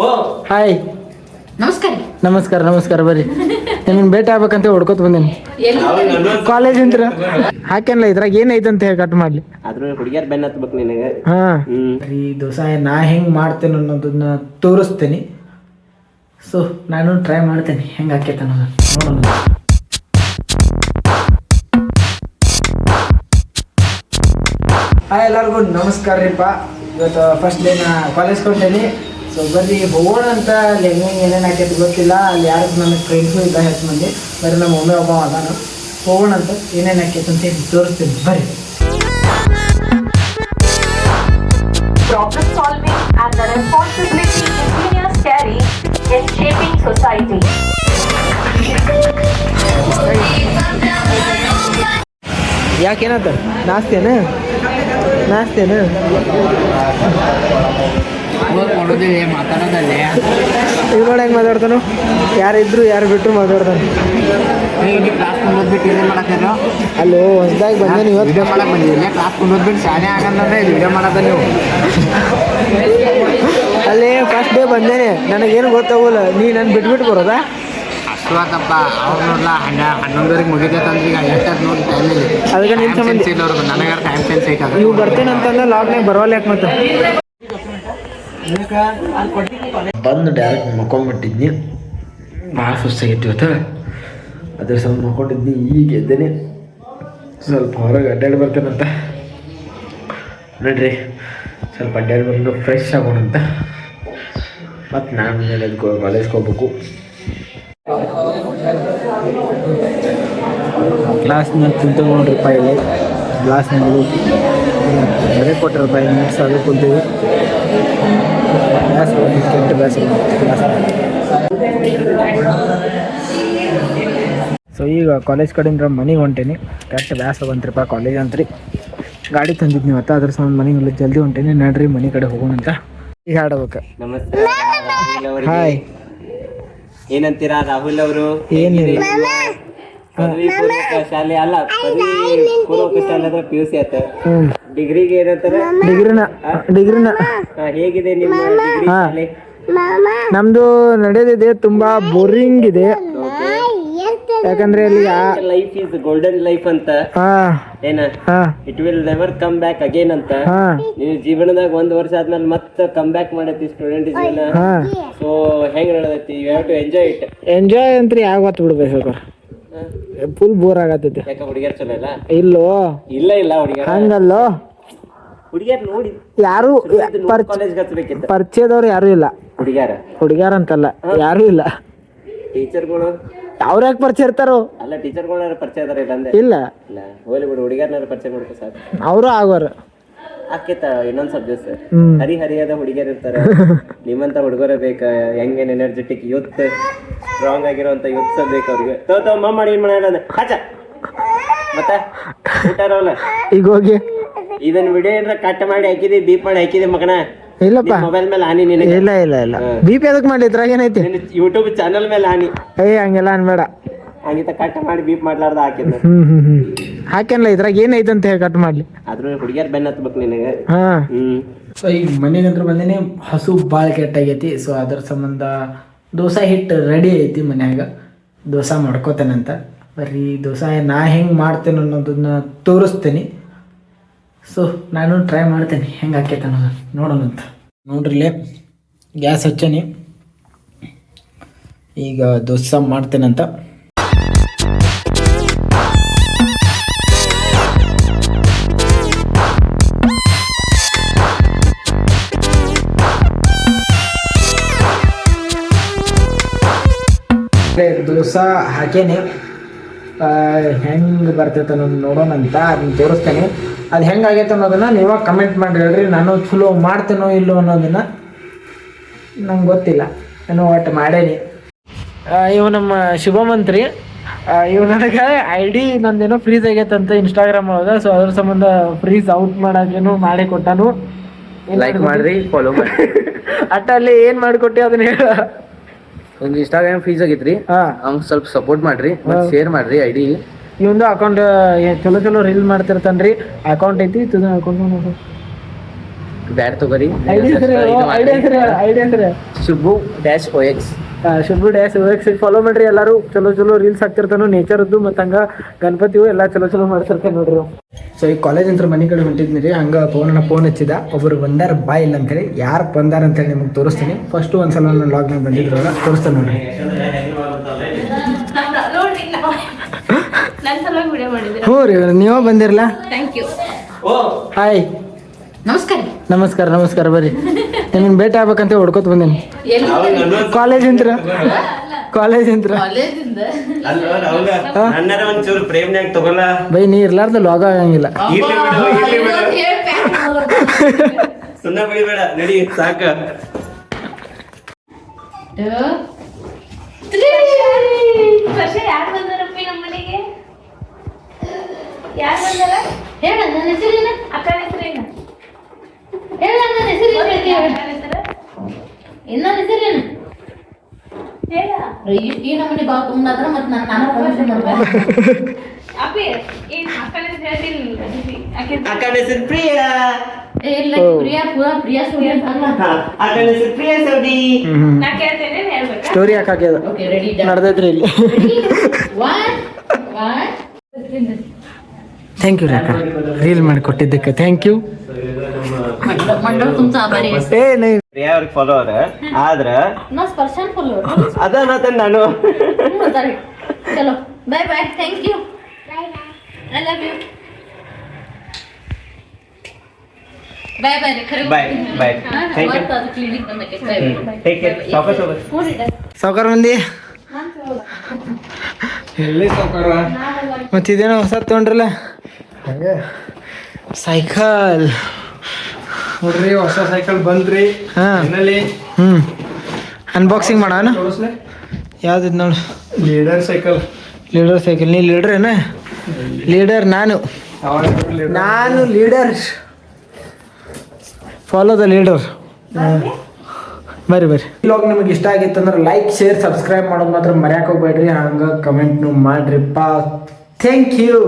Hi ನಮಸ್ಕಾರ. ನಮಸ್ಕಾರ ನಮಸ್ಕಾರ ಬರ್ರಿ. ನಿಮ್ಮನ್ನ ಭೇಟಿ ಆಗ್ಬೇಕಂತ ಹೊಡ್ಕೊತ ಬಂದೇನಿ. ಕಾಲೇಜ್ ಅಂತ ಹಾಕೇನ್ಲ ಇದ್ರಾಗ ಏನೈತೆ ಅಂತ ಹೇಳಿ ಕಟ್ ಮಾಡ್ಲಿ. ಹುಡುಗಿಯರ್ ಬೆನ್ನ ಹತ್ಬೇಕು ನಿನಗೆ. ಹಾ. ಹ್ಮ್. ಈ ದೋಸೆ ನಾ ಹೆಂಗ್ ಮಾಡ್ತೇನೆ ಅನ್ನೋದನ್ನ ತೋರಿಸ್ತೇನೆ. ಸೊ ನಾನು ಟ್ರೈ ಮಾಡ್ತೇನೆ. ಹೆಂಗ್ ಹಾಕೈತೆ ಅನ್ನೋದನ್ನ. ನೋಡೋಣ. ಹಾಯ್ ಎಲ್ಲರಿಗೂ ನಮಸ್ಕಾರ ರೀಪ್ಪ ಇವತ್ತು ಫಸ್ಟ್ ಡೇ ನಾ ಕಾಲೇಜ್ ಕೊಟ್ಟೇನಿ. ಬರ್ರಿ ಹೋಗೋಣ ಅಂತ ಅಲ್ಲಿ ಹೆಂಗೆ ಏನೇನು ಆಕೈತೆ ಗೊತ್ತಿಲ್ಲ. ಅಲ್ಲಿ ಯಾರು ನನ್ನ ಫ್ರೆಂಡ್ಸು ಇಲ್ಲ ಹೆಚ್ಚು ಮಂದಿ. ಬರ್ರಿ ನಮ್ಮ ಮಮ್ಮಿ ಒಬ್ಬ ಅದಾನ. ಹೋಗೋಣ ಅಂತ ಏನೇನು ಆಕೈತೆ ಅಂತ ಹೇಳಿ ತೋರಿಸ್ತೀನಿ. ಬರ್ರಿ problem solving and the responsibility engineers carry in shaping society. ಯಾಕೇನತ್ತ ನಾಸ್ತೇನ ನಾಸ್ತೇನ ಮಾತಾಡೋದಲ್ಲೇ? ಹೆಂಗ್ ಮಾತಾಡ್ತಾನು? ಯಾರಿದ್ರು ಯಾರು ಬಿಟ್ಟರು ಮಾತಾಡ್ತಾನೆ. ಅಲ್ಲೋ ಹೊಸ್ದಾಗಿ ಬಂದೇನಿ ಇವತ್ತು ವಿಡಿಯೋ ಮಾಡಕ್ ಬಂದಿಲ್ಲ ಕ್ಲಾಸ್ ಕುಂದೋದ್ಬಿಟ್ಟು ಶಾನೆ ಆಗಂದ್ರೆ ವಿಡಿಯೋ ಮಾಡದ ನೀವು ಅಲ್ಲೇ ಫಸ್ಟ್ ಡೇ ಬಂದೇನೆ. ನನಗೇನು ಗೊತ್ತಾಗೋಲ್ಲ. ನೀ ನನ್ನ ಬಿಟ್ಬಿಟ್ಟು ಬರೋದಾ? ಅಷ್ಟು ಆತಪ್ಪ ಅವ್ರು ನೋಡ್ಲ ಹನ್ನ ಹನ್ನೊಂದುವರೆಗೆ ಮುಗಿತೈತೆ ಅಂದ್ರೆ ಈಗ ಎಷ್ಟಾದ್ ನೋಡಿ ಟೈಮ್ ಇಲ್ಲ. ಅದಕ್ಕೆ ನಿಮ್ಮ ಸಂಬಂಧ- ಇಲ್ಲ ಅವ್ರಿಗೆ ನನಗೆ ಟೈಮ್ ಸೆನ್ಸ್ ಐತೆ ನೀವು ಬರ್ತೇನೆ ಅಂತಂದ್ರೆ ಲಾಕ್ನಾಗ ಬರೋಲ್ಲ ಯಾಕೆ ಮತ್ತೆ. ಬಂದು ಡೈರೆಕ್ಟ್ ಮಲ್ಕೊಂಡ್ಬಿಟ್ಟಿದ್ನಿ ಭಾಳ ಸುಸ್ತಾಗಿತ್ತು ಇವತ್ತು ಅದ್ರ ಸ್ವಲ್ಪ ಮಕ್ಕೊಂಡಿದ್ನಿ ಈಗ ಎದ್ದೇನೆ. ಸ್ವಲ್ಪ ಹೊರಗೆ ಅಡ್ಡಾಡಿ ಬರ್ತೇನಂತ. ನೋಡ್ರಿ ಸ್ವಲ್ಪ ಅಡ್ಡಾಡಿ ಬಂದು ಫ್ರೆಶ್ ಆಗೋಣ ಅಂತ ಮತ್ತು ನಾನು ಮೇಲೆ ಕಾಲೇಜ್ಗೆ ಹೋಗ್ಬೇಕು. ಕ್ಲಾಸ್ನಾಗ ಕುಂತ ನೋಡ್ರಿಪ್ಪ ಇಲ್ಲಿ. ಕ್ಲಾಸ್ನಾಗ ಕೊಟ್ಟರಪ್ಪ ಐದು ಮಿನಿಟ್ಸ್ ಅದು ಕುಂತೀವಿ. ಬ್ಯಾಸ್ ಕೆಟ್ಟ ಸೊ ಈಗ ಕಾಲೇಜ್ ಕಡೆಯಿಂದ ಮನೆಗೆ ಹೊಂಟೇನಿ ಕೆಟ್ಟ ಬ್ಯಾಸ ಬಂತ್ರಿಪ್ಪ ಕಾಲೇಜ್ ಅಂತ್ರಿ ಗಾಡಿ ತಂದಿದ್ನಿ ಮತ್ತೆ ಅದ್ರ ಸಂಬಂಧ ಮನೆಗೆ ಜಲ್ದಿ ಹೊಂಟೇನಿ ನಡ್ರಿ ಮನೆ ಕಡೆ ಹೋಗೋಣ ಅಂತ ಈಗ ರಾಹುಲ್ ಹಾಯ್ ಏನಂತೀರಾ ರಾಹುಲ್ ಅವರು ಏನಿಲ್ಲ ಪದವಿ ಪೂರ್ವಕ ಶಾಲೆ ಅಲ್ಲ ಪದವಿ ಪೂರ್ವಕ ಶಾಲೆ ಅಂದ್ರೆ ಪಿ ಯು ಸಿ ಆತ ಡಿಗ್ರಿಗೆ ಏನಂತಾರೆ? ಡಿಗ್ರಿನ ಡಿಗ್ರಿನ ಹೇಗಿದೆ ನಿಮ್ಮ ಡಿಗ್ರಿ. ಶಾಲೆ? ನಮ್ದು ನಡೆದಿದೆ ತುಂಬಾ ಬೋರಿಂಗ್ ಇದೆ. ಯಾಕಂದ್ರೆ ಅಲ್ಲಿ ಯಾ- ಲೈಫ್ ಇಸ್ ಗೋಲ್ಡನ್ ಲೈಫ್ ಅಂತ. ಏನ? It will never come back again ಅಂತ. ನೀವು ಜೀವನದಾಗ ಒಂದ್ ವರ್ಷ ಆದ್ಮೇಲೆ ಮತ್ತೆ ಕಮ್ ಬ್ಯಾಕ್ ಮಾಡೈತಿ ಸ್ಟೂಡೆಂಟ್ ಜೀವನ. ಸೊ ಹೆಂಗ್ ನಡೆದೈತಿ? You have to enjoy it enjoy ಅಂತ ಯಾವ ಹೊತ್ತು ಬಿಡ್ಬೇಕು ಫುಲ್ ಬೋರ್ ಆಗತ್ತೈತೆ. ಯಾಕ ಹುಡುಗಿಯರ್ ಚಲೋ ಇಲ್ಲ? ಇಲ್ಲೋ? ಇಲ್ಲ ಇಲ್ಲ ಹುಡುಗಿಯರ್. ಹಂಗಲ್ಲೋ? ಹುಡುಗಿಯರ್ ನೋಡಿ. ಯಾರು ಪರ್ಚ ಕಾಲೇಜ್ಗೆ ಹಚ್ಬೇಕಿತ್ತ ಪರಿಚಯದವ್ರು ಯಾರು ಇಲ್ಲ. ಹುಡುಗಿಯರ? ಹುಡುಗಿಯರ್ ಅಂತಲ್ಲ ಯಾರು ಇಲ್ಲ. ಟೀಚರ್ಗಳು? ಅವ್ರ ಯಾಕೆ ಪರಿಚಯ ಇರ್ತಾರೋ? ಅಲ್ಲ ಟೀಚರ್ಗಳ ಪರಿಚಯ ಇದಾರೆ ಇಲ್ಲ. ಇಲ್ಲ. ಹೋಗ್ಲಿ ಬಿಡು ಹುಡುಗಿಯರ್ನಾರ ಪರಿಚಯ ಮಾಡ್ಕೊ ಸರ್ ಅವರು ಆಗೋರು. ಆಕೇತ ಇನ್ನೊಂದ್ ಸಬ್ಜೆಕ್ಟ್ ದಿವಸ. ಹರಿ ಹರಿಯಾದ ಹುಡುಗಿಯರ್ ಇರ್ತಾರ. ನಿಮ್ಮಂತ ಹುಡುಗರ ಬೇಕ ಹೆಂಗೇನ್ ಎನರ್ಜೆಟಿಕ್ ಯೂತ್ ಸ್ಟ್ರಾಂಗ್ ಆಗಿರುವಂತ ಯೂತ್ಸ್ ಬೇಕು ಅವ್ರಿಗೆ. ತೋ ತೋ ಮಮ್ಮ ಮಾಡಿ ಏನ್ ಹಚ್ಚ ಮತ್ತೆ? ಊಟ ಇರೋಲ್ಲ? ಈಗ ಹೋಗಿ. ಇದನ್ನ ವಿಡಿಯೋ ಏನಾರ ಕಟ್ ಮಾಡಿ ಹಾಕಿದಿ ಬೀಪ್ ಮಾಡಿ ಹಾಕಿದಿ ಮಗನ. ಇಲ್ಲಪ್ಪ. ಮೊಬೈಲ್ ಮೇಲೆ ಆನಿ ನಿನಗೆ. ಇಲ್ಲ ಇಲ್ಲ ಇಲ್ಲ. ಬಿ ಪಿ ಅದಕ್ಕೆ ಮಾಡಿದ್ರಾಗ ಏನೈತಿ ಯೂಟ್ಯೂಬ್ ಚಾನಲ್ ಮೇಲೆ ಆನಿ ಏ ಹಂಗೆಲ್ಲ ಅನ್ಬೇಡ. ಹಂಗಿತ ಕಟ್ ಮಾಡಿ ಬೀಪ್ ಮಾಡ್ಲಾರ್ದ ಹಾಕಿದ್ನ. ಹ್ಮ್ ಹ್ಮ್ ಹ್ಮ್. ಹಾಕ್ಯಾನಲ್ಲ ಇದ್ರಾಗ ಏನೈತೆ ಅಂತ ಹೇಳಿ ಕಟ್ ಮಾಡ್ಲಿ. ಆದ್ರೂ ಹುಡುಗಿಯರ್ ಬೆನ್ನ ಹತ್ಬೇಕು ನಿನಗೆ. ಹಾ. ಹ್ಮ್. ಸೊ ಈಗ ಮನೆಗಂತ್ರ ಬಂದೇನೆ ಹಸು ಭಾಳ ಕೆಟ್ಟಾಗೈತಿ. ಸೊ ಅದ್ರ ಸಂಬಂಧ ದೋಸೆ ಹಿಟ್ಟು ರೆಡಿ ಐತಿ ಮನ್ಯಾಗ. ದೋಸೆ ಮಾಡ್ಕೋತೇನಂತ. ಬರೀ ದೋಸೆ ನಾ ಹೆಂಗೆ ಮಾಡ್ತೇನೆ ಅನ್ನೋದನ್ನ ತೋರಿಸ್ತೇನೆ. ಸೊ ನಾನು ಟ್ರೈ ಮಾಡ್ತೇನೆ. ಹೆಂಗೆ ಹಾಕೈತೆ ಅನ್ನೋದು ನೋಡೋಣ ಅಂತ. ನೋಡ್ರಿಲೇ ಗ್ಯಾಸ್ ಹಚ್ಚನಿ. ಈಗ ದೋಸೆ ಮಾಡ್ತೇನಂತ. ದೋಸೆ ಹಾಕೇನೆ ಹೆಂಗೆ ಬರ್ತೈತೆ ಅನ್ನೋದು ನೋಡೋಣ ಅಂತ ಅದನ್ನ ತೋರಿಸ್ತೇನೆ. ಅದು ಹೆಂಗಾಗೈತೆ ಅನ್ನೋದನ್ನು ನೀವು ಕಮೆಂಟ್ ಮಾಡಿ ಹೇಳ್ರಿ. ನಾನು ಚಲೋ ಮಾಡ್ತೇನೋ ಇಲ್ಲೋ ಅನ್ನೋದನ್ನು ನಂಗೆ ಗೊತ್ತಿಲ್ಲ. ನಾನು ಒಟ್ಟು ಮಾಡೇನಿ. ಇವು ನಮ್ಮ ಶುಭಮಂತ್ರಿ. ಇವು ನನಗೆ ಐ ಡಿ ನಂದೇನೋ ಫ್ರೀಸ್ ಅಂತ ಇನ್ಸ್ಟಾಗ್ರಾಮ್ ಒಳಗೆ ಸೊ ಅದ್ರ ಸಂಬಂಧ ಫ್ರೀಸ್ ಔಟ್ ಮಾಡೋಕೇನು ಮಾಡಿ ಕೊಟ್ಟಾನು. ಲೈಕ್ ಮಾಡ್ರಿ ಫಾಲೋ ಮಾಡಿ ಅಟ್ಟ ಅಲ್ಲಿ ಏನು ಮಾಡಿಕೊಟ್ಟೆ ಅದನ್ನ ಹೇಳ. ಒಂದು ಇನ್ಸ್ಟಾಗ್ರಾಮ್ ಫೀಸ್ ಆಗಿತ್ರಿ. ಹಾಂ. ಅವ್ನ್ ಸ್ವಲ್ಪ ಸಪೋರ್ಟ್ ಮಾಡ್ರಿ ಮತ್ತೆ ಶೇರ್ ಮಾಡ್ರಿ ಐಡಿ ಇವಂದು ಅಕೌಂಟ್ ಚಲೋ ಚಲೋ ರೀಲ್ ಮಾಡ್ತಿರ್ತಾನ್ರಿ. ಅಕೌಂಟ್ ಐತಿ ಅಕೌಂಟ್ ಬ್ಯಾಡ್ ತಗೋರಿ. ಐಡಿ ಹೆಸರು ಐಡಿ ಹೆಸರು ಐಡಿ ಹೆಸರು Shubhu dash O X Shubhu dash follow ಮಾಡ್ರಿ ಎಲ್ಲರೂ. ಚಲೋ ಚಲೋ ರೀಲ್ಸ್ ಹಾಕ್ತಿರ್ತಾನು ನೇಚರ್ದು ಮತ್ತು ಹಂಗ ಗಣಪತಿವು ಎಲ್ಲ ಚಲೋ ಚಲೋ ಮಾಡ್ತಿರ್ತಾನೆ ನೋಡ್ರಿ ಸೊ ಈ ಕಾಲೇಜ್ ಅಂತ ಮನೆ ಕಡೆ ಹೊಂಟಿದ್ನಿ ರೀ ಹಂಗೆ ಫೋನ್ ಫೋನ್ ಹಚ್ಚಿದ. ಒಬ್ರು ಬಂದಾರ ಬಾಯ್ ಇಲ್ಲ ಅಂತೇಳಿ. ಯಾರು ಬಂದಾರ ಅಂತೇಳಿ ನಿಮ್ಗೆ ತೋರಿಸ್ತೀನಿ. ಫಸ್ಟ್ ಒಂದ್ಸಲ ನಾನು ಲಾಗ್ನಾಗ ಬಂದಿದ್ರಲ್ಲ ತೋರಿಸ್ತೇನೆ ನೋಡ್ರಿ. ಹ್ಞೂ ರೀ ನೀವೇ ಬಂದಿರಲ್ಲ ಥ್ಯಾಂಕ್ ಯು ಹಾಯ್ ನಮಸ್ಕಾರ. ನಮಸ್ಕಾರ ನಮಸ್ಕಾರ ಬರ್ರಿ. ನಿಮ್ಗೆ ಭೇಟಿ ಆಗ್ಬೇಕಂತ ಹುಡ್ಕೋತ ಬಂದೀನಿ. ಕಾಲೇಜ್ ಇಂತ್ರ ಕಾಲೇಜ್ ನನ್ನರ ಒಂಚೂರು ಪ್ರೇಮ್ನ್ಯಾಗ ತಗೊಲ್ಲ ಬೈ ನೀ ಇರ್ಲಾರ್ದ ಲಾಗ ಆಗಂಗಿಲ್ಲ. ಬಿಡು ಸುಮ್ಮನೆ ಬೆಳಿಬೇಡ ನಡಿ ಸಾಕ. ವರ್ಷ ಯಾರು ಬಂದಾರಪ್ಪಿ ನಮ್ಮ ಮನೆಗೆ ಯಾರು ಬಂದಾರ ಹೇಳ ನನ್ನ ಹೆಸರೇನು ಅಕ್ಕ ಹೆಸರು ಇನ್ನೊಂದು ಹೆಸರೇನು ಹೇಳ ಈ ಈ ನಮ್ಮನೆ ಬಾವು ತುಂಬಾದ್ರ ಮತ್ತೆ ನಾನು ನಾನು ಪ್ರಮೋಷನ್ ಮಾಡ್ಬೇಕು ಅಪ್ಪಿ ಈ ಅಕ್ಕನ ಹೆಸರು ಹೇಳ್ತೀನಿ ಅಕ್ಕನ ಹೆಸರು. ಪ್ರಿಯಾ. ಏ, ಇಲ್ಲ ಪ್ರಿಯಾ ಪೂರಾ ಪ್ರಿಯಾ ಸ್ಟೂಡೆಂಟ್ ಅಲ್ಲ. ಅಕ್ಕನ ಹೆಸರು ಪ್ರಿಯಾ ಸೌದಿ. ನಾ ಕೇಳ್ತೇನೆ ಹೇಳ್ಬೇಕಾ? ಸ್ಟೋರಿ ಹಾಕಾಕ್ಯದ ಓಕೆ ರೆಡಿ ನಡ್ದೈತ್ರಿ ಇಲ್ಲಿ. ಥ್ಯಾಂಕ್ ಯು ರೀ ಅಕ್ಕ ರೀಲ್ ಮಾಡಿ ಕೊಟ್ಟಿದ್ದಕ್ಕೆ ಥ್ಯಾಂಕ್ ಯು ಏ ನೈ ಪ್ರಿಯಾ ಅವ್ರಿಗೆ ಫಾಲೋವರ್ ಆದ್ರ ನಾ ಸ್ಪರ್ಶನ್ ಫುಲ್ ಅದ ನಾನು. ಚಲೋ. Bye bye thank you I love you bye bye ಖರೆ bye bye thank you clinic ಬಂದಕ್ಕೆ take care ಸಾವಕಾಶ ಹೋಗ್ರಿ. ಸಾವುಕಾರ ಮಂದಿ. ಎಲ್ಲಿ ಸಾವುಕಾರ? ಮತ್ತಿದೇನೋ ಹೊಸ ತೊಗೊಂಡ್ರಲ್ಲ? ಹಂಗೆ. ಸೈಕಲ್ ನೋಡ್ರಿ ಹೊಸ ಸೈಕಲ್ ಬಂದ್ರಿ. ಹ್ಮ್. ಫೈನಲಿ ಅನ್ಬಾಕ್ಸಿಂಗ್ ಮಾಡೋಣ ಯಾವ್ದು ನೋಡು? ಲೀಡರ್ ಸೈಕಲ್ ಲೀಡರ್ ಸೈಕಲ್ ನೀ ಲೀಡರ್ ಏನ? ಲೀಡರ್ ನಾನು. ನಾನು ಲೀಡರ್ ಫಾಲೋ ದ ಲೀಡರ್ ಬರ್ರಿ ಬರ್ರಿ. ಇವಾಗ ನಿಮಗೆ ಇಷ್ಟ ಆಗಿತ್ತು ಅಂದ್ರೆ ಲೈಕ್ ಶೇರ್ ಸಬ್ಸ್ಕ್ರೈಬ್ ಮಾಡೋದು ಮಾತ್ರ ಮರ್ಯಾಕೆ ಹೋಗ್ಬೇಡ್ರಿ. ಹಂಗೆ ಕಮೆಂಟ್ನು ಮಾಡ್ರಿಪ್ಪ. Thank you